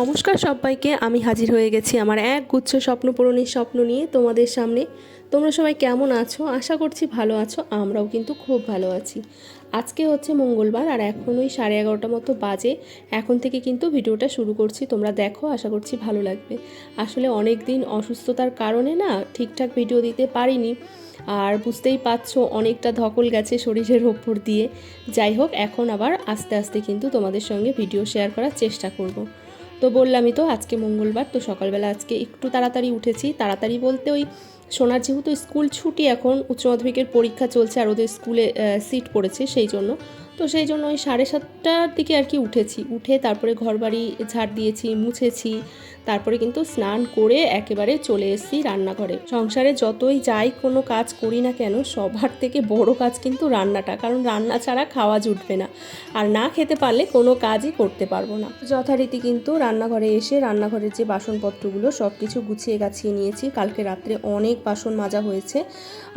নমস্কার সবাইকে, আমি হাজির হয়ে গেছি আমার এক গুচ্ছ স্বপ্ন পূরণের স্বপ্ন নিয়ে তোমাদের সামনে। তোমরা সবাই কেমন আছো? আশা করছি ভালো আছো, আমরাও কিন্তু খুব ভালো আছি। আজকে হচ্ছে মঙ্গলবার আর এখন ওই সাড়ে এগারোটা মতো বাজে। এখন থেকে কিন্তু ভিডিওটা শুরু করছি, তোমরা দেখো, আশা করছি ভালো লাগবে। আসলে অনেক দিন অসুস্থতার কারণে না ঠিকঠাক ভিডিও দিতে পারিনি। আর বুঝতেই পারছ, অনেকটা ধকল গেছে শরীরের ওপর দিয়ে। যাই হোক, এখন আবার আস্তে আস্তে কিন্তু তোমাদের সঙ্গে ভিডিও শেয়ার করার চেষ্টা করব। তো বললামই তো, আজকে মঙ্গলবার, তো সকালবেলা আজকে একটু তাড়াতাড়ি উঠেছি। তাড়াতাড়ি বলতে ওই সোনার যেহেতু স্কুল ছুটি এখন, উচ্চ মাধ্যমিকের পরীক্ষা চলছে আর ওদের স্কুলে সিট পড়েছে সেই জন্য। তো সেই জন্য ওই সাড়ে সাতটার দিকে আর কি উঠেছি। উঠে তারপরে ঘর বাড়ি ঝাড় দিয়েছি, মুছেছি তারপরে কিন্তু স্নান করে একেবারে চলে এসেছি রান্নাঘরে। সংসারে যতই যাই, কোনো কাজ করি না কেন, সবার থেকে বড় কাজ কিন্তু রান্নাটা। কারণ রান্না ছাড়া খাওয়া জুটবে না। আর না খেতে পারলে কোনো কাজই করতে পারব না। যথারীতি কিন্তু রান্নাঘরে এসে রান্নাঘরের যে বাসনপত্রগুলো সব কিছু গুছিয়ে গাছিয়ে নিয়েছি। কালকে রাত্রে অনেক বাসন মাজা হয়েছে।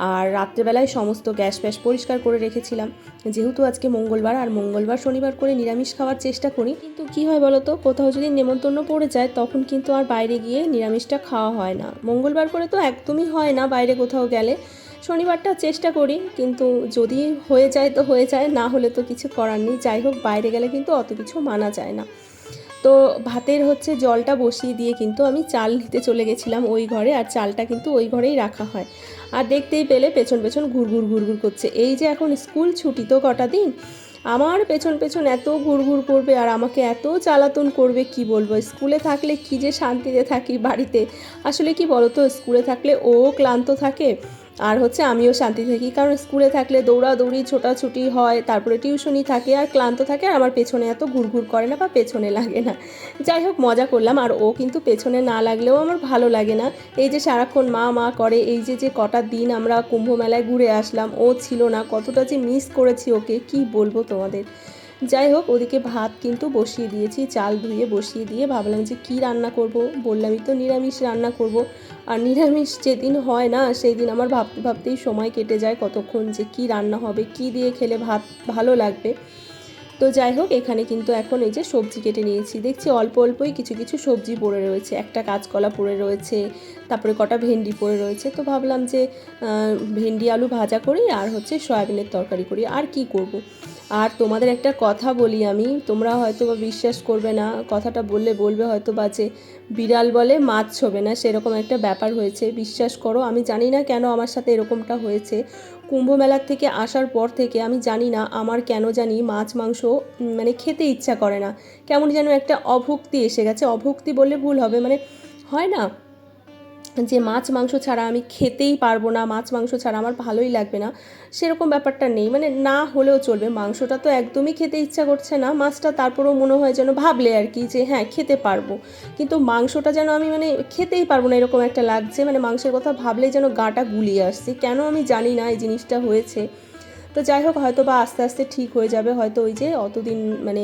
আর রাত্রেবেলায় সমস্ত গ্যাস ফ্যাস পরিষ্কার করে রেখেছিলাম। যেহেতু আজকে মঙ্গলবার, আর মঙ্গলবার শনিবার করে নিরামিষ খাওয়ার চেষ্টা করি। কিন্তু কি হয় বলো তো কোথাও যদি নেমন্তন্ন পড়ে যায়, তখন কিন্তু আর বাইরে গিয়ে নিরামিষটা খাওয়া হয় না। মঙ্গলবার করে তো একদমই হয় না বাইরে কোথাও গেলে। শনিবারটা চেষ্টা করি, কিন্তু যদি হয়ে যায় তো হয়ে যায়, না হলে তো কিছু করার নেই। যাই হোক, বাইরে গেলে কিন্তু অত কিছু মানা যায় না। তো ভাতের হচ্ছে জলটা বসিয়ে দিয়ে কিন্তু আমি চাল নিতে চলে গেছিলাম ওই ঘরে, আর চালটা কিন্তু ওই ঘরেই রাখা হয়। আর দেখতেই পেলে পেছন পেছন ঘুরঘুর ঘুরঘুর করছে। এই যে এখন স্কুল ছুটি তো কটা দিন আমার পেছন পেছন এত ঘুরঘুর করবে আর আমাকে এত চালাতন করবে, কি বলব? স্কুলে থাকলে কি যে শান্তিতে থাকি বাড়িতে? আসলে কি বলতো? স্কুলে থাকলে ও ক্লান্ত থাকে আর হচ্ছে আমিও শান্তি থাকি, কারণ স্কুলে থাকলে দৌড়াদৌড়ি, ছোটাছুটি হয়, তারপরে টিউশনি থাকে আর ক্লান্ত থাকে আর আমার পেছনে এত ঘুরঘুর করে না বা পেছনে লাগে না। যাই হোক, মজা করলাম আর ও কিন্তু পেছনে না লাগলেও আমার ভালো লাগে না। এই যে সারাক্ষণ মা মা করে, এই যে যে কটা দিন আমরা কুম্ভ মেলায় ঘুরে আসলাম, ও ছিল না, কতটা যে মিস করেছি ওকে, কি বলব তোমাদের? যাই হোক, ওদিকে ভাত কিন্তু বসিয়ে দিয়েছি, চাল ধুয়ে বসিয়ে দিয়ে ভাবলাম যে কি রান্না করব। বললামই তো নিরামিষ রান্না করব। আর নিরামিষ যেদিন হয় না সেই দিন আমার ভাবতে ভাবতেই সময় কেটে যায় কতক্ষণ যে কি রান্না হবে, কি দিয়ে খেলে ভাত ভালো লাগবে। তো যাই হোক, এখানে কিন্তু এখন এই যে সবজি কেটে নিয়েছি। দেখছি অল্প অল্পই কিছু কিছু সবজি পড়ে রয়েছে। একটা কাঁচকলা পড়ে রয়েছে, তারপরে কটা ভেন্ডি পড়ে রয়েছে। তো ভাবলাম যে ভেন্ডি আলু ভাজা করি আর হচ্ছে সয়াবিনের তরকারি করি। আর কি করব। আর তোমাদের একটা কথা বলি আমি, তোমরা হয়তো বা বিশ্বাস করবে না, কথাটা বললে বলবে হয়তো বা যে বিড়াল বলে মাছ ছোবে না, সেরকম একটা ব্যাপার হয়েছে, বিশ্বাস করো। আমি জানি না কেন আমার সাথে এরকমটা হয়েছে। কুম্ভ মেলার থেকে আসার পর থেকে আমি জানি না আমার কেন জানি মাছ, মাংস মানে খেতে ইচ্ছা করে না। কেমন যেন একটা অভুক্তি এসে গেছে। অভুক্তি বললে ভুল হবে মানে হয় না যে মাছ, মাংস ছাড়া আমি খেতেই পারব না, মাছ, মাংস ছাড়া আমার ভালোই লাগবে না, সেরকম ব্যাপারটা নেই। মানে না হলেও চলবে, মাংসটা তো একদমই খেতে ইচ্ছা করছে না, মাছটা তারপরেও মনে হয় যেন ভাবলে আর কি যে হ্যাঁ খেতে পারব। কিন্তু মাংসটা যেন আমি মানে খেতেই পারব না এরকম একটা লাগছে মানে মাংসের কথা ভাবলেই যেন গাটা গুলিয়ে আসছে। কেন আমি জানি না এই জিনিসটা হয়েছে। তো যাই হোক, হয়তো বা আস্তে আস্তে ঠিক হয়ে যাবে। হয়তো ওই যে অতদিন মানে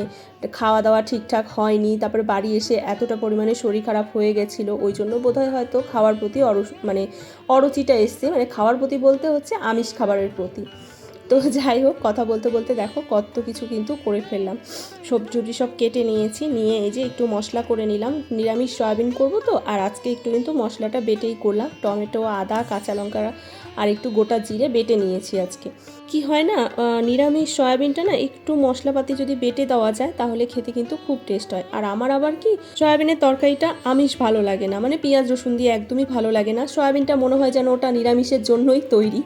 খাওয়া দাওয়া ঠিকঠাক হয়নি, তারপরে বাড়ি এসে এতটা পরিমাণে শরীর খারাপ হয়ে গেছিল, ওই জন্য বোধহয় হয়তো খাওয়ার প্রতি অরু মানে অরুচিটা এসছে। মানে খাওয়ার প্রতি বলতে হচ্ছে আমিষ খাবারের প্রতি। তো যাই হোক, কথা বলতে বলতে দেখো কত কিছু কিন্তু করে ফেললাম। সবজি সব কেটে নিয়েছি, নিয়ে এই যে একটু মশলা করে নিলাম। নিরামিষ সয়াবিন করব তো, আর আজকে একটু কিন্তু মশলাটা বেটেই করলাম। টমেটো, আদা, কাঁচা লঙ্কা, আর একটু গোটা জিরে বেটে নিয়েছি আজকে। কি হয় না নিরামিষ সয়াবিনটা না একটু মশলাপাতি যদি বেটে দেওয়া যায়, তাহলে খেতে কিন্তু খুব টেস্ট হয়। আর আমার আবার কি, সয়াবিনের তরকারিটা আমিষ ভালো লাগে না মানে পেঁয়াজ রসুন দিয়ে একদমই ভালো লাগে না। সয়াবিনটা মনে হয় যেন ওটা নিরামিষের জন্যই তৈরি।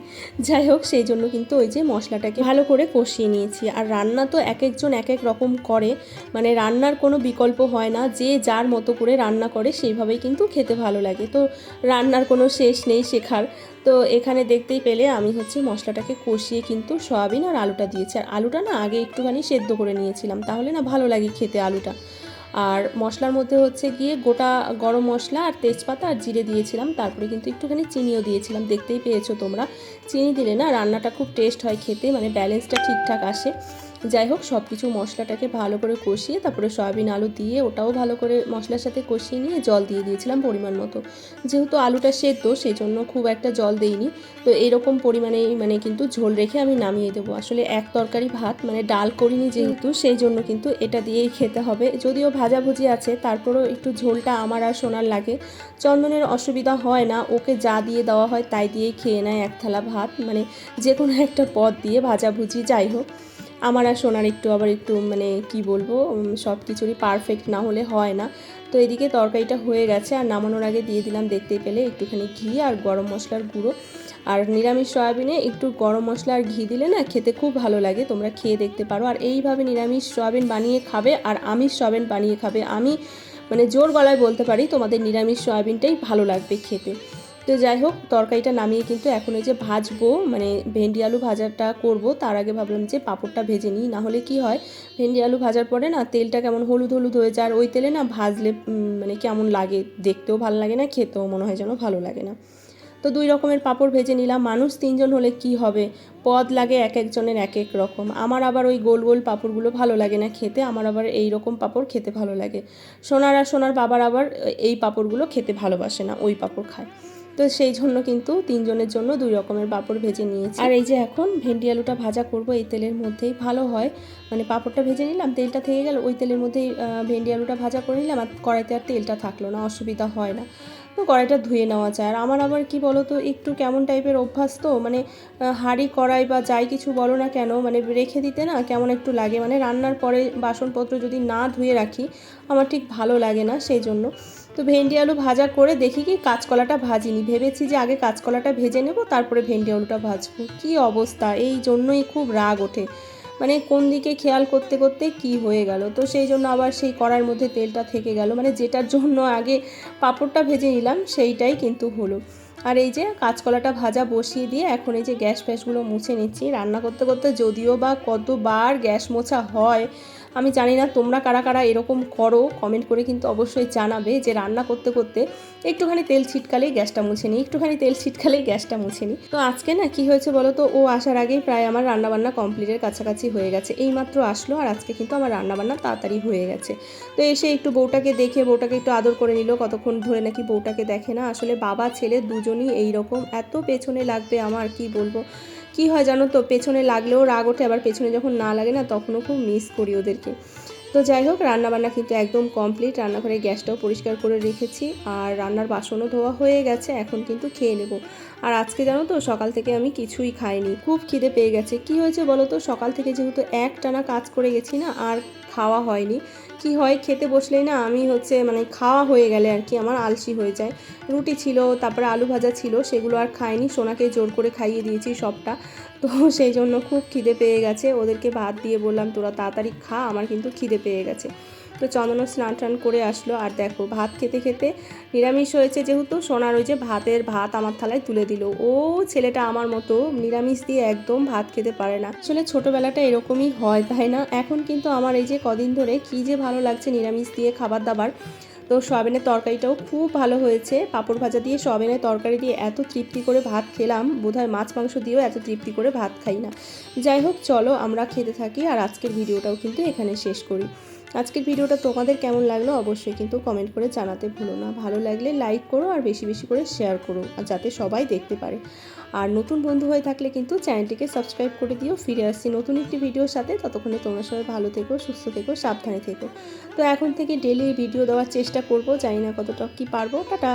যাই হোক, সেই জন্য কিন্তু ওই যে মশলাটাকে ভালো করে কষিয়ে নিয়েছি। আর রান্না তো এক একজন এক এক রকম করে। মানে রান্নার কোনো বিকল্প হয় না। যে যার মতো করে রান্না করে সেইভাবেই কিন্তু খেতে ভালো লাগে। তো রান্নার কোনো শেষ নেই শেখার। তো এখানে দেখতেই পেলে আমি হচ্ছে মশলাটাকে কষিয়ে কিন্তু সয়াবিন আর আলুটা দিয়েছি। আর আলুটা না আগে একটুখানি সেদ্ধ করে নিয়েছিলাম। তাহলে না ভালো লাগে খেতে আলুটা। আর মশলার মধ্যে হচ্ছে গিয়ে গোটা গরম মশলা আর তেজপাতা আর জিরে দিয়েছিলাম। তারপরে কিন্তু একটুখানি চিনিও দিয়েছিলাম। দেখতেই পেয়েছ তোমরা। চিনি দিলে না রান্নাটা খুব টেস্ট হয় খেতে মানে ব্যালেন্সটা ঠিকঠাক আসে। যাই হোক সব কিছু মশলাটাকে ভালো করে কষিয়ে তারপরে সয়াবিন আলু দিয়ে ওটাও ভালো করে মশলার সাথে কষিয়ে নিয়ে জল দিয়ে দিয়েছিলাম পরিমাণ মতো। যেহেতু আলুটা সেদ্ধ সেই জন্য খুব একটা জল দেইনি। তো এরকম পরিমাণে মানে কিন্তু ঝোল রেখে আমি নামিয়ে দেবো। আসলে এক তরকারি ভাত মানে ডাল করিনি যেহেতু সেই জন্য কিন্তু এটা দিয়েই খেতে হবে। যদিও ভাজাভুজি আছে, তারপরেও একটু ঝোলটা আমার আর সোনার লাগে। চন্দনের অসুবিধা হয় না, ওকে যা দিয়ে দেওয়া হয় তাই দিয়েই খেয়ে নেয় এক থালা ভাত। মানে যে কোনো একটা পদ দিয়ে ভাজাভুজি যাই হোক। আমার আর সোনার একটু, আবার একটু মানে কি বলব সব কিছুরই পারফেক্ট না হলে হয় না। তো এদিকে তরকারিটা হয়ে গেছে, আর নামানোর আগে দিয়ে দিলাম দেখতে পেলে একটুখানি ঘি আর গরম মশলার গুঁড়ো। আর নিরামিষ সয়াবিনে একটু গরম মশলা আর ঘি দিলে না খেতে খুব ভালো লাগে, তোমরা খেয়ে দেখতে পারো। আর এইভাবে নিরামিষ সয়াবিন বানিয়ে খাবে, আর আমিষ সয়াবিন বানিয়ে খাবে, আমি মানে জোর গলায় বলতে পারি, তোমাদের নিরামিষ সয়াবিনটাই ভালো লাগবে খেতে। তো যাই হোক, তরকারিটা নামিয়ে কিন্তু এখন এই যে ভাজবো মানে ভেন্ডি আলু ভাজাটা করব। তার আগে ভাবলাম যে পাঁপড়টা ভেজে নিই, না হলে কি হয়, ভেন্ডি আলু ভাজার পরে না তেলটা কেমন হলুদ হলুদ হয়ে যায়, আর ওই তেলে না ভাজলে মানে কেমন লাগে, দেখতেও ভালো লাগে না, খেতেও মনে হয় যেন ভালো লাগে না। তো দুই রকমের পাঁপড় ভেজে নিলাম। মানুষ তিনজন হলে কি হবে? পদ লাগে এক একজনের এক এক রকম। আমার আবার ওই গোল গোল পাঁপড়গুলো ভালো লাগে না খেতে, আমার আবার এই রকম পাঁপড় খেতে ভালো লাগে। সোনার আর সোনার বাবার আবার এই পাঁপড়গুলো খেতে ভালোবাসে না, ওই পাঁপড় খায়। তো সেই জন্য কিন্তু তিনজনের জন্য দুই রকমের পাঁপড় ভেজে নিয়েছি। আর এই যে এখন ভেন্ডি আলুটা ভাজা করব, এই তেলের মধ্যেই ভালো হয়। মানে পাঁপড়টা ভেজে নিলাম, তেলটা থেকে গেল, ওই তেলের মধ্যেই ভেন্ডি আলুটা ভাজা করে নিলাম, আর কড়াইতে আর তেলটা থাকল না, অসুবিধা হয় না। তো কড়াইটা ধুয়ে নেওয়া যায়। আর আমার আবার কি বলো তো, একটু কেমন টাইপের অভ্যাস তো? মানে হাঁড়ি, কড়াই বা যাই কিছু বলো না কেন মানে রেখে দিতে না কেমন একটু লাগে? মানে রান্নার পরে বাসনপত্র যদি না ধুয়ে রাখি, আমার ঠিক ভালো লাগে না সেই জন্য তো ভেন্ডি আলু ভাজা করে দেখি কি কাঁচকলাটা ভাজিনি। ভেবেছি যে আগে কাঁচকলাটা ভেজে নেব, তারপরে ভেন্ডি আলুটা ভাজবো। কি অবস্থা? এই জন্যই খুব রাগ ওঠে। মানে কোন দিকে খেয়াল করতে করতে কি হয়ে গেল? তো সেই জন্য আবার সেই কড়ার মধ্যে তেলটা থেকে গেল। মানে যেটার জন্য আগে পাঁপড়টা ভেজে নিলাম, সেইটাই কিন্তু হলো। আর এই যে কাঁচকলাটা ভাজা বসিয়ে দিয়ে এখন এই যে গ্যাস ফ্যাসগুলো মুছে নিচ্ছি। রান্না করতে করতে যদিও বা কতবার গ্যাস মোছা হয় আমি জানি না তোমরা কারা কারা এরকম করো কমেন্ট করে কিন্তু অবশ্যই জানাবে যে রান্না করতে করতে একটুখানি তেল ছিটকালেই গ্যাসটা মুছে নিই, একটুখানি তেল ছিটকালেই গ্যাসটা মুছে নিই। তো আজকে না কি হয়েছে বলো তো ও আসার আগেই প্রায় আমার রান্নাবান্না কমপ্লিটের কাছাকাছি হয়ে গেছে। এইমাত্র আসলো আর আজকে কিন্তু আমার রান্নাবান্না তাড়াতাড়ি হয়ে গেছে। তো এসে একটু বউটাকে দেখে, বউটাকে একটু আদর করে নিল, কতক্ষণ ধরে নাকি বউটাকে দেখে না। আসলে বাবা, ছেলে দুজনই এই রকম এত পেছনে লাগবে আমার, কি বলব? কি হয় জানো তো? পেছনে লাগলেও রাগ ওঠে, আবার পেছনে যখন না লাগে না, তখনও খুব মিস করি ওদেরকে। তো যাই হোক, রান্নাবান্না কিন্তু একদম কমপ্লিট রান্নাঘরে গ্যাসটাও পরিষ্কার করে রেখেছি, আর রান্নার বাসনও ধোয়া হয়ে গেছে, এখন কিন্তু খেয়ে নেব। আর আজকে জানো তো, সকাল থেকে আমি কিছুই খাইনি। খুব খিদে পেয়ে গেছে। কি হয়েছে বলো তো? সকাল থেকে যেহেতু এক টানা কাজ করে গেছি না, আর খাওয়া হয়নি। কি হয়, খেতে বসলেই না আমি হচ্ছে মানে খাওয়া হয়ে গেলে আর কি আমার আলসি হয়ে যায়। রুটি ছিল, তারপরে আলু ভাজা ছিল, সেগুলো আর খাইনি। সোনাকে জোর করে খাইয়ে দিয়েছি সবটা। তো সেই জন্য খুব খিদে পেয়ে গেছে। ওদেরকে ভাত দিয়ে বললাম, তোরা তাড়াতাড়ি খা, আমার কিন্তু খিদে পেয়ে গেছে। তো চন্দনও স্নান টান করে আসলো। আর দেখো, ভাত খেতে খেতে নিরামিষ হয়েছে যেহেতু, সোনার ওই যে ভাতের ভাত আমার থালায় তুলে দিল। ও ছেলেটা আমার মতো নিরামিষ দিয়ে একদম ভাত খেতে পারে না। আসলে ছোটোবেলাটা এরকমই হয়, তাই না? এখন কিন্তু আমার এই যে কদিন ধরে কী যে ভালো লাগছে নিরামিষ দিয়ে খাবার দাবার। তো সয়াবিনের তরকারিটাও খুব ভালো হয়েছে। পাঁপড় ভাজা দিয়ে সয়াবিনের তরকারি দিয়ে এত তৃপ্তি করে ভাত খেলাম। বোধহয় মাছ মাংস দিয়েও এত তৃপ্তি করে ভাত খাই না। যাই হোক, চলো আমরা খেতে থাকি। আর আজকের ভিডিওটাও কিন্তু এখানে শেষ করি। আজকের ভিডিওটা তোমাদের কেমন লাগল অবশ্যই কিন্তু কমেন্ট করে জানাতে ভুলো না। ভালো লাগলে লাইক করো আর বেশি বেশি করে শেয়ার করো, আর যাতে সবাই দেখতে পারে। আর নতুন বন্ধু হয়ে থাকলে কিন্তু চ্যানেলটিকে সাবস্ক্রাইব করে দিও। ফিরে আসছি নতুন একটি ভিডিওর সাথে। ততক্ষণে তোমরা সবাই ভালো থেকো, সুস্থ থেকো, সাবধানে থেকো। তো এখন থেকে ডেলি ভিডিও দেওয়ার চেষ্টা করব। জানি না কতটা কী পারব। টাটা!